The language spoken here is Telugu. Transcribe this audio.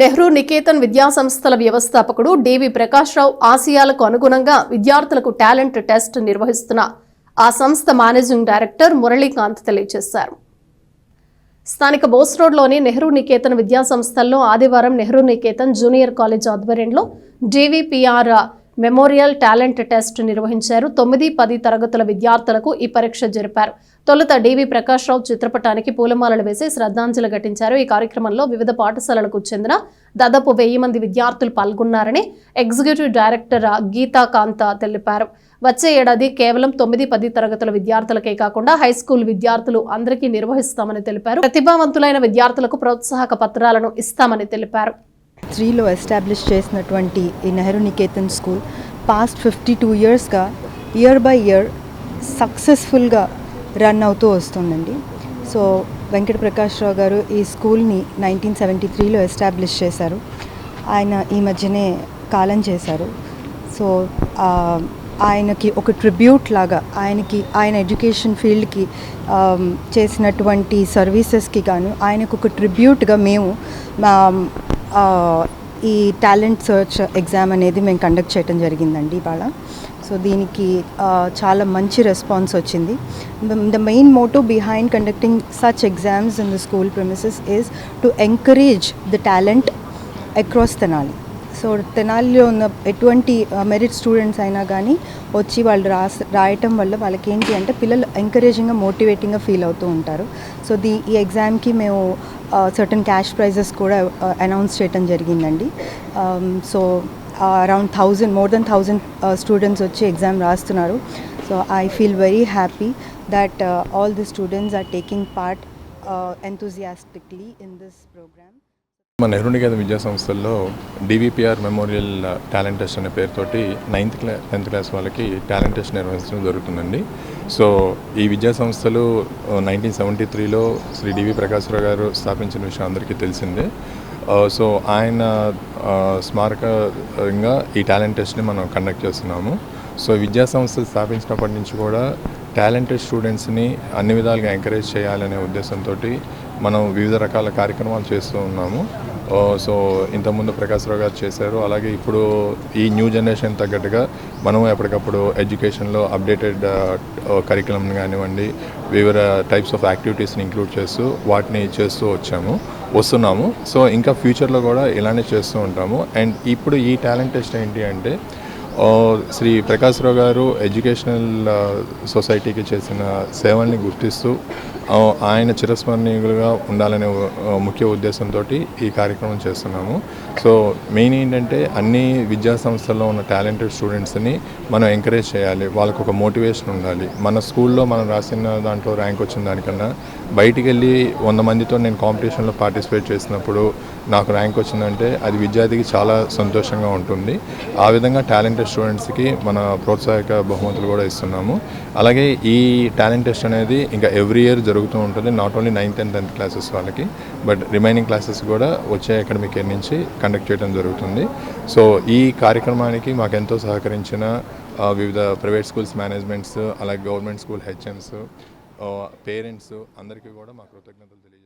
నెహ్రూ నికేతన్ విద్యాసంస్థల వ్యవస్థాపకుడు డివి ప్రకాశ్రావు ఆశయాలకు అనుగుణంగా విద్యార్థులకు టాలెంట్ టెస్ట్ నిర్వహిస్తున్న ఆ సంస్థ మేనేజింగ్ డైరెక్టర్ మురళీకాంత్ తెలియజేశారు. స్థానిక బోస్ రోడ్లోని నెహ్రూ నికేతన్ విద్యా సంస్థల్లో ఆదివారం నెహ్రూ నికేతన్ జూనియర్ కాలేజ్ ఆధ్వర్యంలో డీవీపీఆర్ మెమోరియల్ టాలెంట్ టెస్ట్ నిర్వహించారు. తొమ్మిది పది తరగతుల విద్యార్థులకు ఈ పరీక్ష జరిపారు. తొలుత డివి ప్రకాశ్రావు చిత్రపటానికి పూలమాలలు వేసి శ్రద్ధాంజలి ఘటించారు. ఈ కార్యక్రమంలో వివిధ పాఠశాలలకు చెందిన దాదాపు వెయ్యి మంది విద్యార్థులు పాల్గొన్నారని ఎగ్జిక్యూటివ్ డైరెక్టర్ గీతా కాంత తెలిపారు. వచ్చే ఏడాది కేవలం తొమ్మిది పది తరగతుల విద్యార్థులకే కాకుండా హై స్కూల్ విద్యార్థులు అందరికీ నిర్వహిస్తామని తెలిపారు. ప్రతిభావంతులైన విద్యార్థులకు ప్రోత్సాహక పత్రాలను ఇస్తామని తెలిపారు. త్రీలో ఎస్టాబ్లిష్ చేసినటువంటి ఈ Nehru Niketan school past fifty two ఇయర్స్గా ఇయర్ బై ఇయర్ సక్సెస్ఫుల్గా రన్ అవుతూ వస్తుందండి. సో వెంకట ప్రకాష్ రావు గారు ఈ స్కూల్ని నైన్టీన్ సెవెంటీ త్రీలో ఎస్టాబ్లిష్ చేశారు. ఆయన ఈ మధ్యనే కాలం చేశారు. సో ఆయనకి ఒక ట్రిబ్యూట్ లాగా ఆయనకి ఆయన ఎడ్యుకేషన్ ఫీల్డ్కి చేసినటువంటి సర్వీసెస్కి గాను ఆయనకు ఒక ట్రిబ్యూట్గా మేము మా ఈ టాలెంట్ సర్చ్ ఎగ్జామ్ అనేది మేము కండక్ట్ చేయడం జరిగిందండి ఇవాళ. సో దీనికి చాలా మంచి రెస్పాన్స్ వచ్చింది. The main motto behind conducting such exams in the school premises is to encourage the talent across Tenali so తెనాలిలో ఉన్న ఎటువంటి మెరిట్ స్టూడెంట్స్ అయినా కానీ వచ్చి వాళ్ళు రాస్ రాయటం వల్ల వాళ్ళకి ఏంటి అంటే పిల్లలు ఎంకరేజింగ్గా మోటివేటింగ్గా ఫీల్ అవుతూ ఉంటారు. సో దీ ఈ ఎగ్జామ్కి మేము సర్టన్ క్యాష్ ప్రైజెస్ కూడా అనౌన్స్ చేయడం జరిగిందండి. So around thousand more than thousand students వచ్చి ఎగ్జామ్ రాస్తున్నారు. So I feel very happy that all the students are taking part enthusiastically in this program మన నెహ్రూ నికేతన్ విద్యా సంస్థల్లో డివిపిఆర్ మెమోరియల్ టాలెంట్ టెస్ట్ అనే పేరుతోటి నైన్త్ క్లా టెన్త్ క్లాస్ వాళ్ళకి టాలెంట్ టెస్ట్ నిర్వహించడం జరుగుతుందండి. సో ఈ విద్యా సంస్థలు నైన్టీన్ సెవెంటీ త్రీలో శ్రీ డివి ప్రకాశ్రావు గారు స్థాపించిన విషయం అందరికీ తెలిసిందే. సో ఆయన స్మారకంగా ఈ టాలెంట్ టెస్ట్ని మనం కండక్ట్ చేస్తున్నాము. సో విద్యా సంస్థలు స్థాపించినప్పటి నుంచి కూడా టాలెంటెడ్ స్టూడెంట్స్ని అన్ని విధాలుగా ఎంకరేజ్ చేయాలనే ఉద్దేశంతో మనం వివిధ రకాల కార్యక్రమాలు చేస్తూ ఉన్నాము. సో ఇంతకుముందు ప్రకాశ్రావు గారు చేశారు. అలాగే ఇప్పుడు ఈ న్యూ జనరేషన్ తగ్గట్టుగా మనం ఎప్పటికప్పుడు ఎడ్యుకేషన్లో అప్డేటెడ్ కరికులం కానివ్వండి వివిధ టైప్స్ ఆఫ్ యాక్టివిటీస్ని ఇంక్లూడ్ చేస్తూ వాటిని చేస్తూ వచ్చాము వస్తున్నాము. సో ఇంకా ఫ్యూచర్లో కూడా ఇలానే చేస్తూ ఉంటాము. అండ్ ఇప్పుడు ఈ టాలెంట్ టెస్ట్ ఏంటి అంటే శ్రీ ప్రకాశ్రావు గారు ఎడ్యుకేషనల్ సొసైటీకి చేసిన సేవల్ని గుర్తిస్తూ ఆయన చిరస్మరణీయులుగా ఉండాలనే ముఖ్య ఉద్దేశంతో ఈ కార్యక్రమం చేస్తున్నాము. సో మెయిన్ ఏంటంటే అన్ని విద్యా సంస్థల్లో ఉన్న టాలెంటెడ్ స్టూడెంట్స్ని మనం ఎంకరేజ్ చేయాలి. వాళ్ళకు ఒక మోటివేషన్ ఉండాలి. మన స్కూల్లో మనం రాసిన దాంట్లో ర్యాంక్ వచ్చిన దానికన్నా బయటికి వెళ్ళి వంద మందితో నేను కాంపిటీషన్లో పార్టిసిపేట్ చేసినప్పుడు నాకు ర్యాంక్ వచ్చిందంటే అది విద్యార్థికి చాలా సంతోషంగా ఉంటుంది. ఆ విధంగా టాలెంటెడ్ స్టూడెంట్స్కి మన ప్రోత్సాహక బహుమతులు కూడా ఇస్తున్నాము. అలాగే ఈ టాలెంట్ టెస్ట్ అనేది ఇంకా ఎవ్రీ ఇయర్ జరుగుతూ ఉంటుంది. Not only ninth and tenth classes వాళ్ళకి బట్ రిమైనింగ్ క్లాసెస్ కూడా వచ్చే అకాడమిక్ ఇయర్ నుంచి కండక్ట్ చేయడం జరుగుతుంది. సో ఈ కార్యక్రమానికి మాకు ఎంతో సహకరించిన వివిధ ప్రైవేట్ స్కూల్స్ మేనేజ్మెంట్స్ అలాగే గవర్నమెంట్ స్కూల్ హెచ్ఎమ్స్ పేరెంట్స్ అందరికీ కూడా మా కృతజ్ఞతలు తెలియజేస్తాం